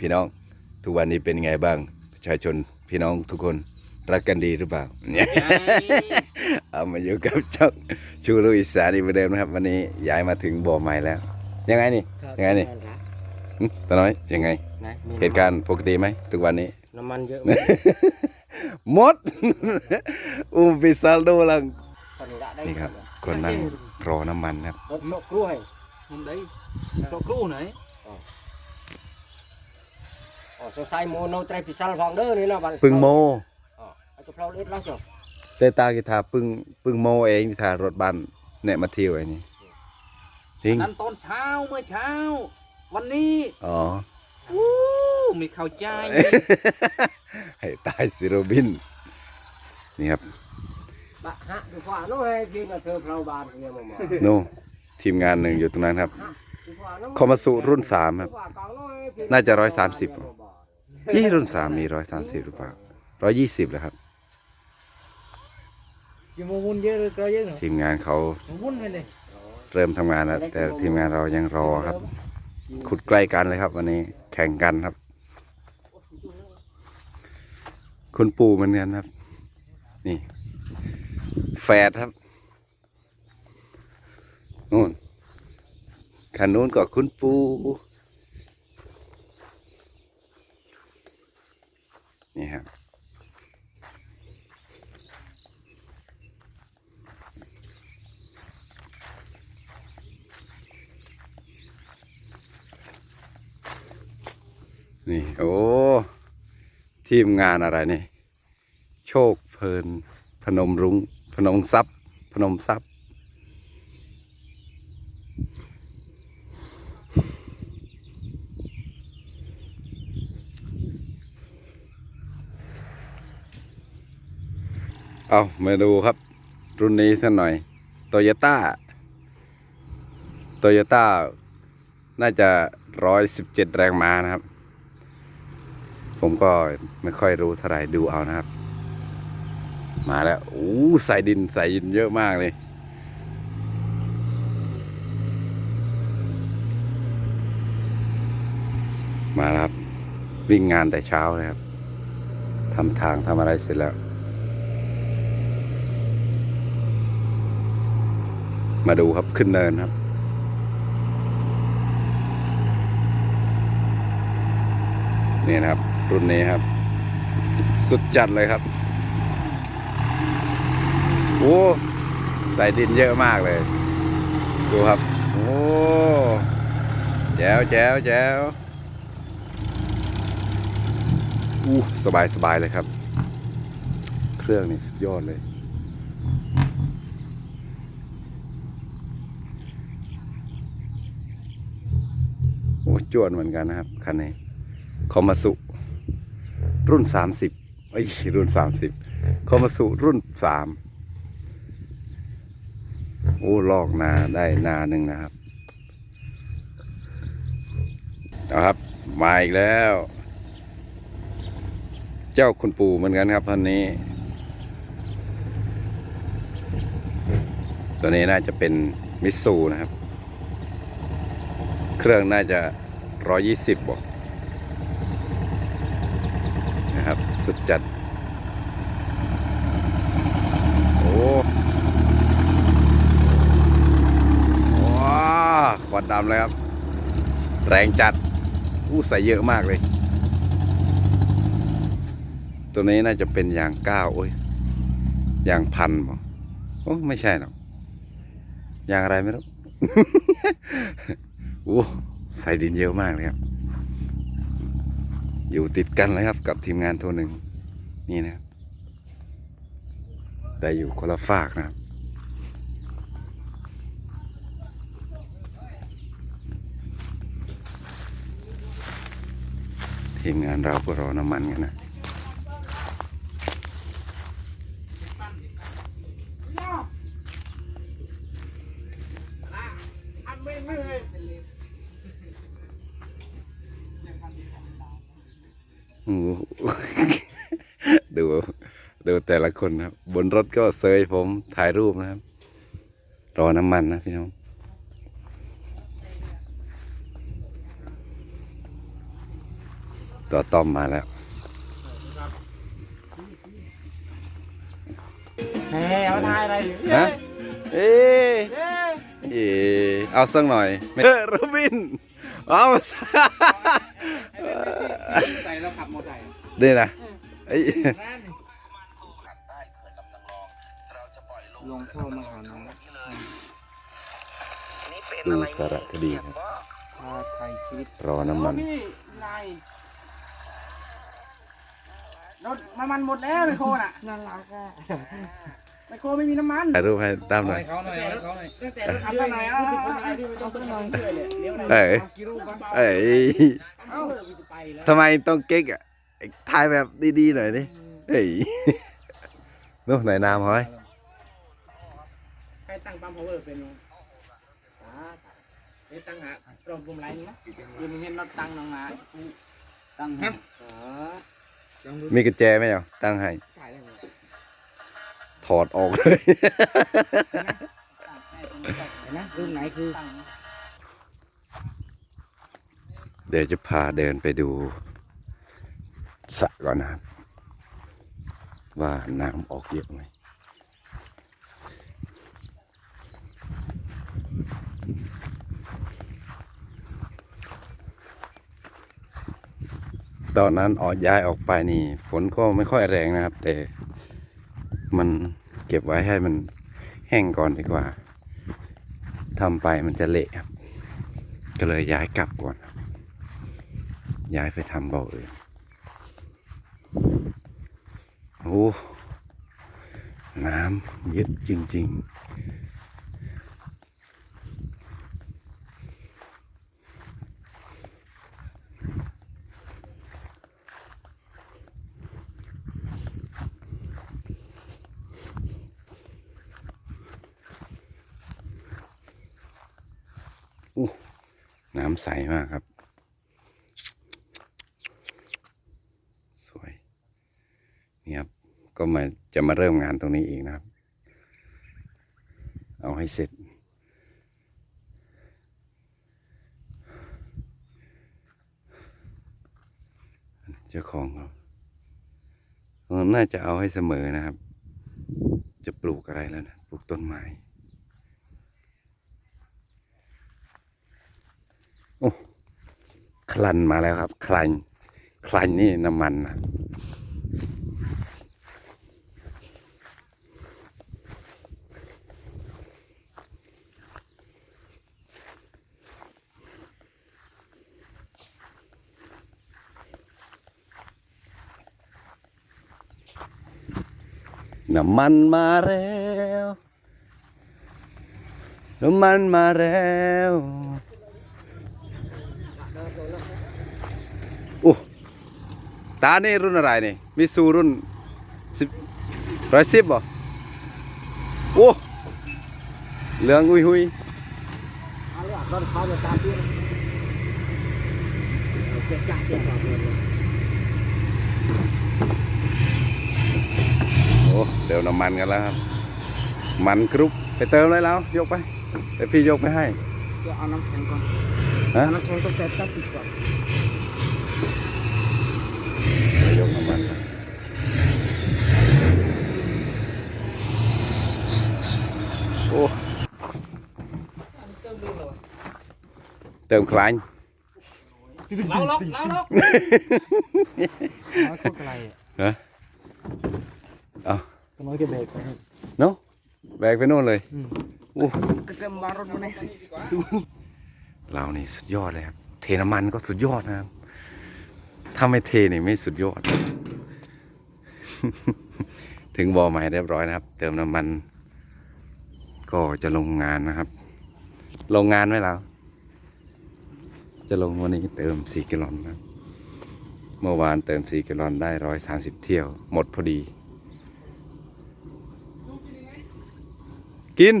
พี่น้อง ทุกวันนี้เป็นไงบ้าง ประชาชนพี่น้องทุกคนรักกันดีหรือเปล่าเนี่ยเอามาอยู่กับช่องชูลูกอีสานอีกเหมือนเดิมนะครับ วันนี้ย้ายมาถึงบ่อใหม่แล้ว ยังไงนี่ยังไงนี่หึตาน้อยยังไงนะมีเหตุการณ์ปกติไหมทุกวันนี้ น้ำมันเยอะหมด อุ้มปิซัลโดลังคนละได้นี่ครับ คนนั่งรอน้ำมันนะครับ รถโลกกล้วย hôm đấy cho cru này อ๋อสงสัยโมโนไตรพิซัลฟองเด้อนี่นะบัดปึงโม อ๋อเอาจะเพลาเล็ดแล้วจ้ะแต่ตากีทาปึงปึงโมเองกีทารถบันเนี่ยมาเที่ยวไอ้นี่จริงนั่นตอนเช้าเมื่อเช้า วันนี้อ๋ออู้ไม่เข้าใจ ให้ตายสิโรบิน นี่ครับบะฮะดูฟ้าน้อยพี่น่ะเธอเพลาบานเฮียมามาโน่ทีมงานหนึ่งอยู่ตรงนั้นครับ ดูฟ้าน้อยคอมาสุรุ่นสามครับ ดูฟ้กลงอยพี่น่าจะ130นี่ รุ่นสามมีร้อยสามสิบหรือเปล่าร้อยยี่สิบแล้วครับอยู่มาวุ่นเยอะเลยก็เยอะหน่อยทีมงานเขาวุ่นไปเลยเริ่มทำงานแล้วแต่ทีมงานเรายังรอครับ ขุดใกล้กันเลยครับ วันนี้แข่งกันครับ คุณปู่เหมือนกันครับ นี่ แฝดครับนู่นคันนู้นก็คุณปู่ นี่ครับนี่ โอ้ ทีมงานอะไรนี่ โชคเพลิน พนมรุง้งพนมทรัพย์ พนมทรัพย์ เอามาดูครับ รุ่นนี้สักหน่อยโตโยต้าโตโยต้าน่าจะร้อยสิบเจ็ดแรงม้านะครับ ผมก็ไม่ค่อยรู้เท่าไหร่ดูเอานะครับ มาแล้วโอ้ใส่ดินใส่ดินเยอะมากเลยมาครับ วิ่งงานแต่เช้าเลยครับทำทางทำอะไรเสร็จแล้ว มาดูครับขึ้นเนินครับ นี่นะครับ รุ่นนี้ครับ สุดจัดเลยครับ โอ้ใส่ดินเยอะมากเลย ดูครับ โอ้แจ๋วแจ๋วแจ๋วอู้สบายสบายเลยครับ เครื่องนี่สุดยอดเลย จวนเหมือนกันนะครับคันนี้คอมาสุรุ่นสามสิบไอ้ยรุ่นสามสิบคอมาสุรุ่นสามโอ้ลอกนาได้นาหนึ่งนะครับเอาครับมาอีกแล้ว เจ้าคุณปู่เหมือนกันครับท่านนี้ ตัวนี้น่าจะเป็นมิสซูนะครับ เครื่องน่าจะ ร้อยยี่สิบบอกนะครับ สุดจัด โอ้ว้าควันดำเลยครับ แรงจัด อู้ใส่เยอะมากเลย ตัวนี้น่าจะเป็นยางก้าวโอ้ยยางพันบ่โอ้ไม่ใช่หรอกยางอะไรไม่รู้ โอ้ ใส่ดินเยอะมากเลยครับ อยู่ติดกันเลยครับกับทีมงานตัวหนึ่งนี่นะครับแต่อยู่คนละฝากนะครับทีมงานเราก็รอน้ำมันกันนะ ดูดูแต่ละคนนะครับ บนรถก็เซยผมถ่ายรูปนะครับ รอน้ำมันนะพี่น้องตัวต้อมมาแล้ว แหมเอาทายอะไรอยู่ฮะเอ๊ะเอ๊ะเอาสักหน่อยเออโรบิน เอา ใส่แล้วขับมอไซค์นี่นะไอ้หลวงพ่อมาหาน้องดูสารคดีครับพาไทยชีวิตรอน้ำมันพี่นายรถน้ำมันหมดแล้วไมโครน่ะน่ารักอะไมโครไม่มีน้ำมันถ่ายรูปให้ตามหน่อยเขาหน่อยเขาหน่อยตั้งแต่รถเอาสักหน่อยเอาสักหน่อยเอาสักหน่อยช่วยเลยเดี๋ยวหน่อยเอ้ยกี่รูปบ้างเอ้ยเอ้าไป แล้วทำไมต้องเก๊กอะถ่ายแบบดีๆหน่อยดิเฮ้ยนู่นไหนน้ำหอยใครตั้งปั๊ม power เป็นมั้งอ่าเดี๋ยวตั้งหาตรงปุ่มไรนี่นะอยังมีเห็นน็อตตั้งน้องหาตั้งหาเออมีกุญแจไหมอะตั้งให้ถ่ายได้ไหมถอดออกเลยเห็นนะรูปไหนคือ เดี๋ยวจะพาเดินไปดูสระก่อนนะครับ ว่าน้ำออกเยอะไหมตอนนั้นออกย้ายออกไปนี่ ฝนก็ไม่ค่อยแรงนะครับ แต่มันเก็บไว้ให้มันแห้งก่อนดีกว่าทำไปมันจะเละครับ ก็เลยย้ายกลับก่อนครับ ย้ายไปทำบ่ออื่นโอ้น้ำเยอะจริงๆอู้น้ำใสมากครับ สวยนี่ครับ ก็มาจะมาเริ่มงานตรงนี้อีกนะครับ เอาให้เสร็จ เจ้าของเขาเออน่าจะเอาให้เสมอนะครับ จะปลูกอะไรแล้วนะ ปลูกต้นไม้โอ้คลันมาแล้วครับ คลันคลันนี่น้ำมันนะ น้ำมันมาแล้วน้ำมันมาแล้วโอ้ตานี่รุ่นอะไรนี่มิซูรุ่นสิบร้อยสิบบ่โอ้เหลืองหุยหุย เอาละรถเขาจะตามพี่เอาเจ๊จ้าเจ๊จ้าเลยโอ้เดี๋ยวน้ำมันกันแล้วครับ มันกรุ๊ปไปเติมเลยแล้ว ยกไปเดี๋ยวพี่ยกไปให้เดี๋ยวเอาน้ำแข็งก่อนฮะเอาน้ำแข็งต้องแต่ตั้งติดก่อนยกน้ำมันไปโอ้เติมคลายเราล็อกเราล็อกน้อยก็ไกลอะฮะเอา น้อยจะเบรกไปเนาะแบกไปโน่นเลยโอ้ก็จะมารถมาเนี่ยสู้เรานี่สุดยอดเลยครับ เทน้ำมันก็สุดยอดนะครับ ถ้าไม่เทนี่ไม่สุดยอด ถึงบ่อใหม่เรียบร้อยนะครับ เติมน้ำมัน ก็จะลงงานนะครับ ลงงานไหมเราจะลงวันนี้เติมสี่กิโลอนนะครับเมื่อวานเติมสี่กิโลอนได้ร้อยสามสิบเที่ยว หมดพอดี กิน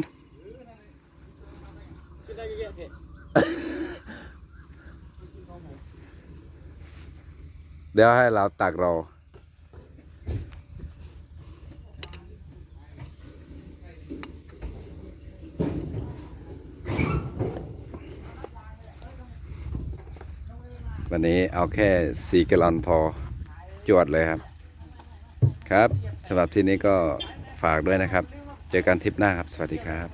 เดี๋ยวให้เราตักรอวันนี้เอาแค่สี่กลอนพอจวดเลยครับ ครับสำหรับที่นี้ก็ฝากด้วยนะครับ เจอกันทริปหน้าครับ สวัสดีครับ